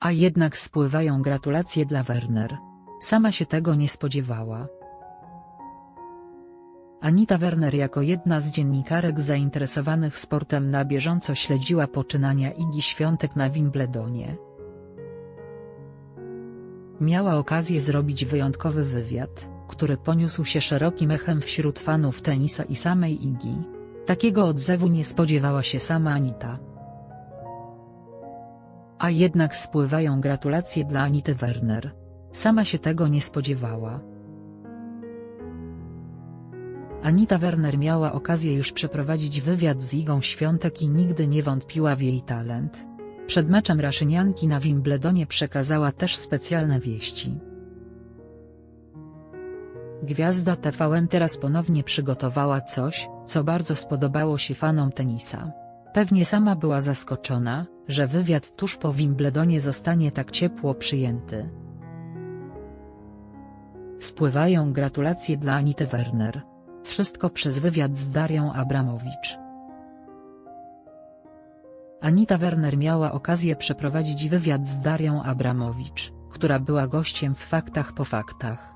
A jednak spływają gratulacje dla Werner. Sama się tego nie spodziewała. Anita Werner jako jedna z dziennikarek zainteresowanych sportem na bieżąco śledziła poczynania Igi Świątek na Wimbledonie. Miała okazję zrobić wyjątkowy wywiad, który poniósł się szerokim echem wśród fanów tenisa i samej Igi. Takiego odzewu nie spodziewała się sama Anita. A jednak spływają gratulacje dla Anity Werner. Sama się tego nie spodziewała. Anita Werner miała okazję już przeprowadzić wywiad z Igą Świątek i nigdy nie wątpiła w jej talent. Przed meczem Raszynianki na Wimbledonie przekazała też specjalne wieści. Gwiazda TVN teraz ponownie przygotowała coś, co bardzo spodobało się fanom tenisa. Pewnie sama była zaskoczona, że wywiad tuż po Wimbledonie zostanie tak ciepło przyjęty. Spływają gratulacje dla Anity Werner. Wszystko przez wywiad z Darią Abramowicz. Anita Werner miała okazję przeprowadzić wywiad z Darią Abramowicz, która była gościem w Faktach po faktach.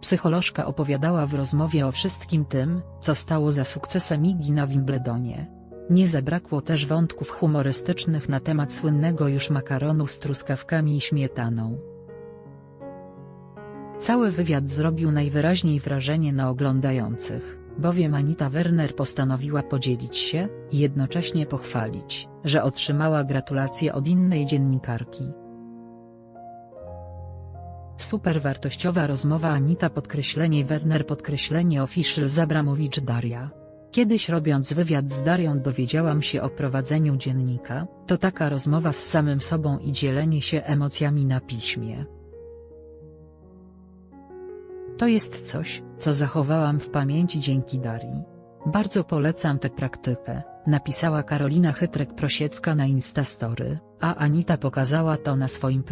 Psycholożka opowiadała w rozmowie o wszystkim tym, co stało za sukcesem Igi na Wimbledonie. Nie zabrakło też wątków humorystycznych na temat słynnego już makaronu z truskawkami i śmietaną. Cały wywiad zrobił najwyraźniej wrażenie na oglądających, bowiem Anita Werner postanowiła podzielić się i jednocześnie pochwalić, że otrzymała gratulacje od innej dziennikarki. Super wartościowa rozmowa Anita podkreślenie Werner podkreślenie official Zabramowicz Daria. Kiedyś robiąc wywiad z Darią dowiedziałam się o prowadzeniu dziennika, to taka rozmowa z samym sobą i dzielenie się emocjami na piśmie. To jest coś, co zachowałam w pamięci dzięki Darii. Bardzo polecam tę praktykę, napisała Karolina Chytrek-Prosiecka na Instastory, a Anita pokazała to na swoim profilu.